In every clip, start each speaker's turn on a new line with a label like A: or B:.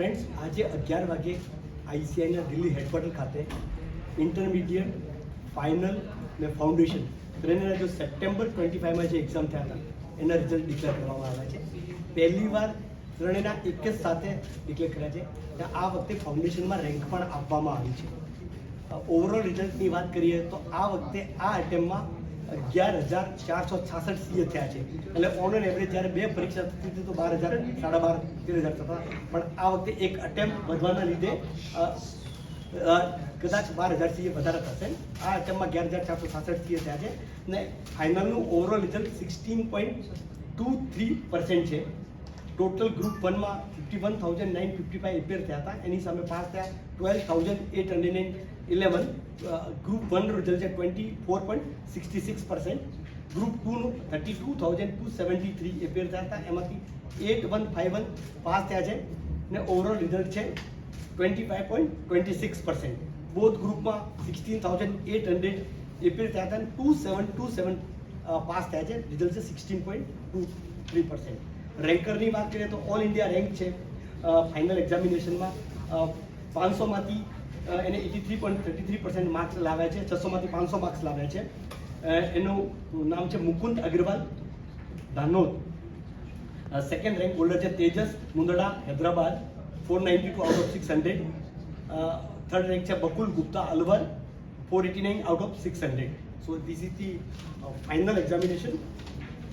A: અગિયાર વાગે આઈસીઆઈના દિલ્હી હેડક્વાર્ટર ખાતે ઇન્ટરમીડિયેટ ફાઇનલ ને ફાઉન્ડેશન ત્રણેના જો સપ્ટેમ્બર ટ્વેન્ટી ફાઈવમાં જે એક્ઝામ થયા હતા, એના રિઝલ્ટ ડિક્લેર કરવામાં આવ્યા છે. પહેલી વાર ત્રણેના એક જ સાથે ડિક્લેર કર્યા છે. આ વખતે ફાઉન્ડેશનમાં રેન્ક પણ આપવામાં આવી છે. ઓવરઓલ રિઝલ્ટની વાત કરીએ તો આ વખતે આ અટેમ્પમાં અગિયાર હજાર ચારસો છાસઠ સીએ થયા છે. એટલે ઓન એન એવરેજ જ્યારે બે પરીક્ષા થતી હતી તો બાર હજાર, સાડા બાર, તેર હજાર થતા. પણ આ વખતે એક અટેમ્પ વધવાના લીધે કદાચ બાર હજાર સીએ વધારે થશે. આ અટેમ્પમાં અગિયાર હજાર ચારસો છાસઠ સીએ થયા છે. ને ફાઇનલનું overall result sixteen point two three percent છે. ટોટલ ગ્રુપ વનમાં fifty one thousand nine fifty five appear થયા હતા. એની સામે પાસ થયા twelve thousand eight hundred and eleven group વનનું result છે twenty four point sixty six percent group ટુનું thirty two thousand two seventy three appear થયા હતા. એમાંથી eight one five one pass થયા છે ને ઓવરઓલ રિઝલ્ટ છે twenty five point twenty six percent both ગ્રુપમાં sixteen thousand eight hundred appear થયા હતા two seven two seven pass થયા છે. રિઝલ્ટ છે sixteen point two three percent રેન્કરની વાત કરીએ તો ઓલ ઇન્ડિયા રેન્ક છે. ફાઇનલ એક્ઝામિનેશનમાં પાંચસોમાંથી એને eighty three point thirty three percent marks લાવ્યા છે. છસોમાંથી પાંચસો માર્ક્સ લાવ્યા છે. એનું નામ છે Mukund Agrawal Dhanod. Second rank holder છે Tejas Mundada Hyderabad four ninety two out of six hundred third rank છે Bakul Gupta Alwar four eighty nine out of six hundred so this is the final examination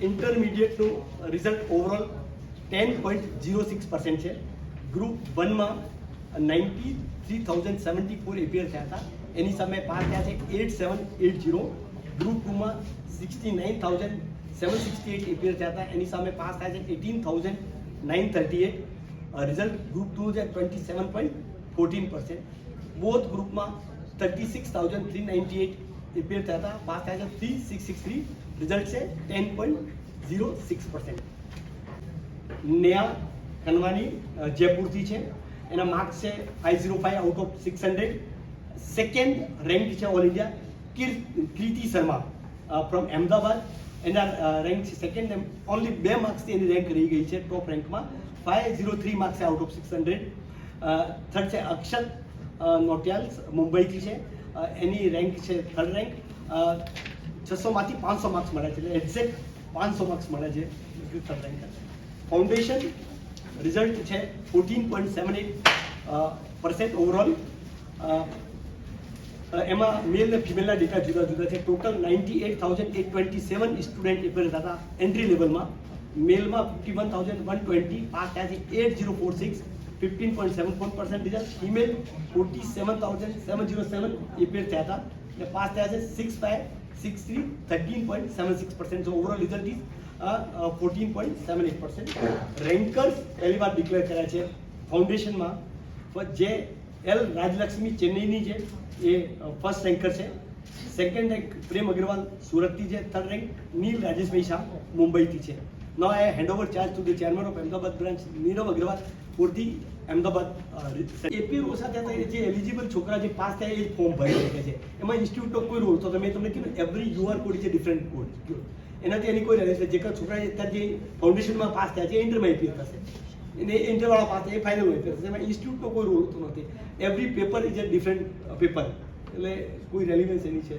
A: ઇન્ટરમીડિયેટનું result overall ten point zero six percent છે. Group વનમાં ninety three thousand seventy four appear થયા હતા. એની સામે pass થયા છે eight seven eight zero group ટુમાં sixty nine thousand seven sixty eight appear થયા હતા. એની સામે પાસ થયા છે eighteen thousand nine thirty eight result group two છે twenty seven point fourteen percent both ગ્રુપમાં thirty six thousand three ninety eight appear થયા હતા. પાસ થયા છે three six six three result છે ten point zero six percent Neha Kanwani જયપુરથી છે. એના marks છે five zero five out of six hundred second rank છે all India Kirti Sharma from Ahmedabad એના રેન્ક છે સેકન્ડ ઓનલી બે માર્ક્સથી એની rank રહી ગઈ છે ટોપ રેન્કમાં ફાઇવ ઝીરો થ્રી માર્ક્સ છે out of six hundred third છે અક્ષત નોટિયાલ્સ મુંબઈથી છે. એની રેન્ક છે થર્ડ રેન્ક છસોમાંથી પાંચસો માર્ક્સ મળ્યા છે એટલે એક્ઝેક્ટ પાંચસો માર્ક્સ મળ્યા છે થર્ડ રેન્ક ફાઉન્ડેશન રિઝલ્ટ છે fourteen point seven eight percent overall એમાં મેલ ને ફિમેલના ડેટા જુદા જુદા છે total ninety eight thousand eight twenty seven student appear હતા એન્ટ્રી લેવલમાં મેલમાં fifty one thousand one twenty pass થયા છે eight zero four six fifteen point seven four percent result female forty seven thousand seven zero seven appear થયા હતા અને pass થયા છે six five six three thirteen point seven six percent overall result is fourteen point seven eight percent rankers પહેલી વાર declare કર્યા છે. ફાઉન્ડેશનમાં જે એલ રાજલક્ષ્મી ચેન્નઈની છે, એ ફર્સ્ટ રેન્કર છે. સેકન્ડ રેન્ક પ્રેમ અગ્રવાલ સુરતથી છે. થર્ડ રેન્ક નીલ રાજેશભાઈ શાહ મુંબઈથી છે. Now I hand over charge to the chairman of Ahmedabad branch Nirav Agrawal for the Ahmedabad AP role સાથે જે એલિજિબલ છોકરા જે પાસ થયા એ જ ફોર્મ ભરી શકે છે. એમાં ઇન્સ્ટિટ્યૂટનો કોઈ રોલ તો તમે તમને કીધું એવરી યુઆર કોડ છે ડિફરન્ટ કોડ એનાથી એની કોઈ રહેશે જે છોકરા અત્યારે જે ફાઉન્ડેશનમાં પાસ થયા છે ઇન્ટરમાં એપીર થશે. એને ઇન્ટરવાળા પાસે એ ફાઇનલ હોય થશે. એમાં ઇન્સ્ટિટ્યૂટનો કોઈ રોલ હોતો નથી. Every paper is a different paper એટલે કોઈ રેલિવન્સ એની છે.